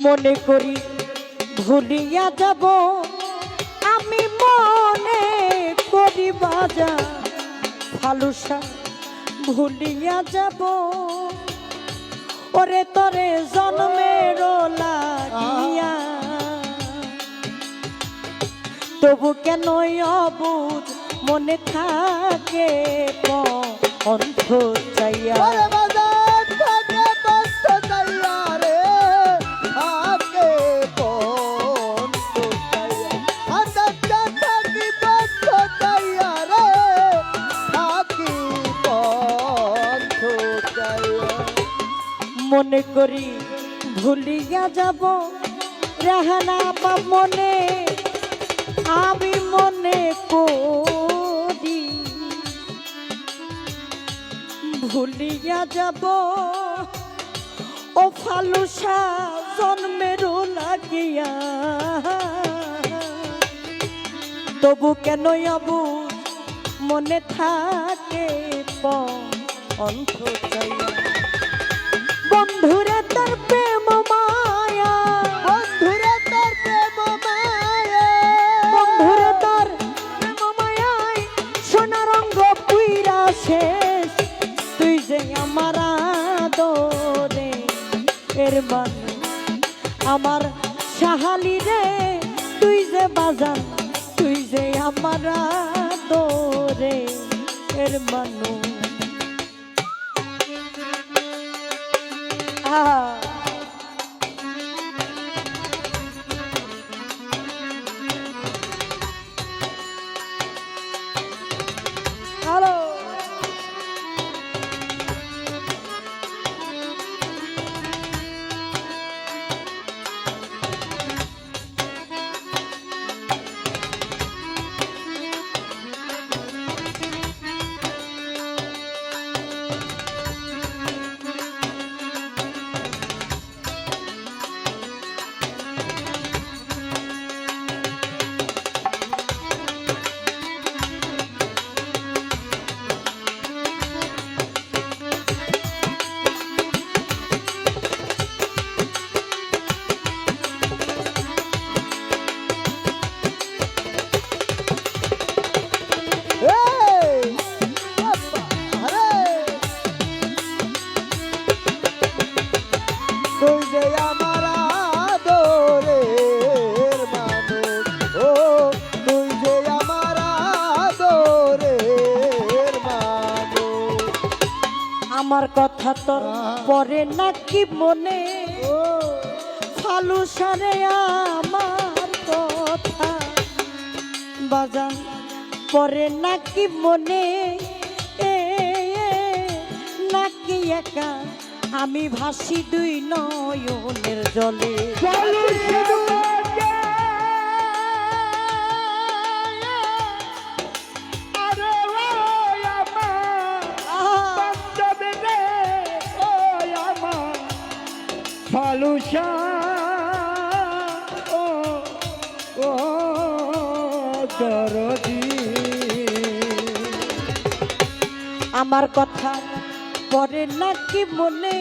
মনে করি ভুলিয়া যাব। আমি মনে করি বাজা ফালুসা, ভুলিয়া যাব। ওরে তরে জন্মের তবু কেন অবুধ মনে থাকে অন্ধ চাইয়া? মনে করি ভুলিয়া যাব। রেহানা বা মনে, আমি মনে করি ভুলিয়া যাব। ও ফালুসা, জন্মেরও লাগিয়া। তবু কেন আবু মনে থাকে অন্ত চাইয়া? বন্ধুরে তোর প্রেম মায়া। বন্ধুরে তোর প্রেম মায়া। বন্ধুরে তোর প্রেম মায়ায় সোনা রঙ্গ পুইরা শেষ। তুই যে আমার আদরে এর মানে আমার সাহালি রে তুই যে বাজান। তুই যে আমার আদরে এর মানু আল্লাহ আমার কথা তোর পরে নাকি মনে? ও। ফালু সারে আমার কথা। বাজান পরে নাকি মনে? এ এ, নাকি একা? আমি ভাসি দুই নয়নের জলে। আমার কথা পরে নাকি মনে?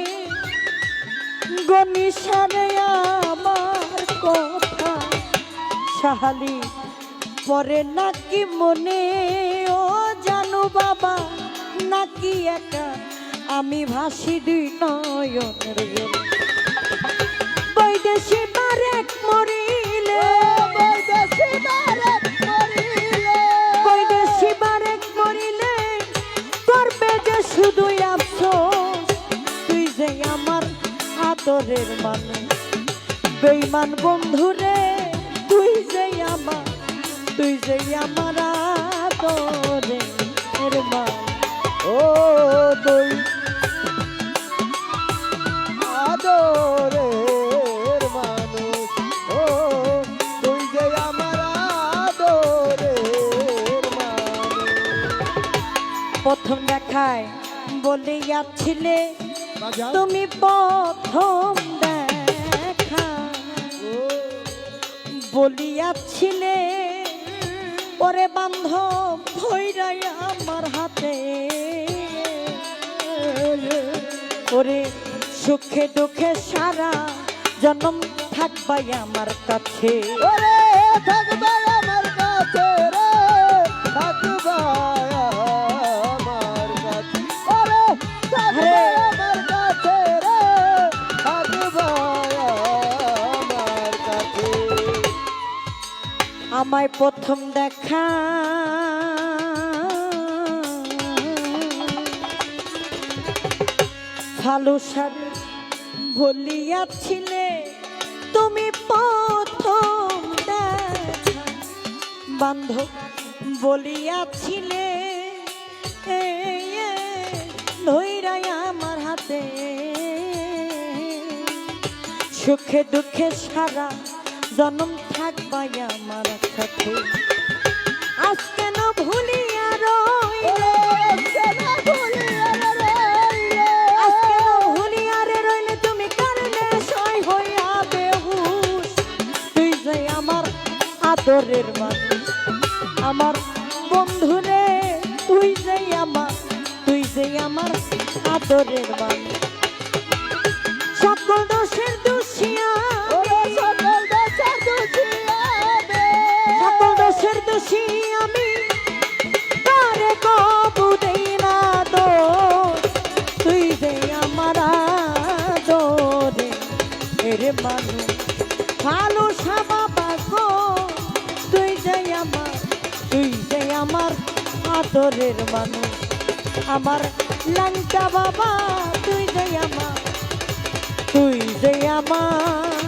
গনিসারে আমার কথা। সাহালি পরে নাকি মনে? ও জানু বাবা, নাকি একা? আমি ভাসি দুই জলে বৈদেশি বারেক মরিলে। বৈদেশি বারেক মরিলে। বৈদেশি বারেক মরিলে। করবে যে শুধুই আফসোস। তুই যে আমার আদরের মানুষ। বেইমান বন্ধুরে তুই যে আমার তুই যে আমার আদরের মানুষ। ও তুই আদরের প্রথম দেখায় বলে যাচ্ছিলে তুমি প্রথম দেখা। বলিয়াছিলে ওরে বান্ধব ভৈরাই আমার হাতে। ওরে সুখে দুঃখে সারা জন্ম থাকবাই আমার কাছে। ওরে থাকবে আমায় প্রথম দেখা। ভালো সাথে বলিয়াছিলে, তুমি প্রথম বান্ধব বলিয়াছিলে আমার হাতে। সুখে দুঃখে সারা জনম থাকবাই আমার সাথে। আজ কেন ভুলিয়া রইলে? আদরের মানুষ আমার বন্ধুরে তুই যে আমার তুই যে আমার আদরের মানুষ। আদরের মানুষ। আমার লাঞ্চা বাবা তুই যে আমার তুই যে আমার।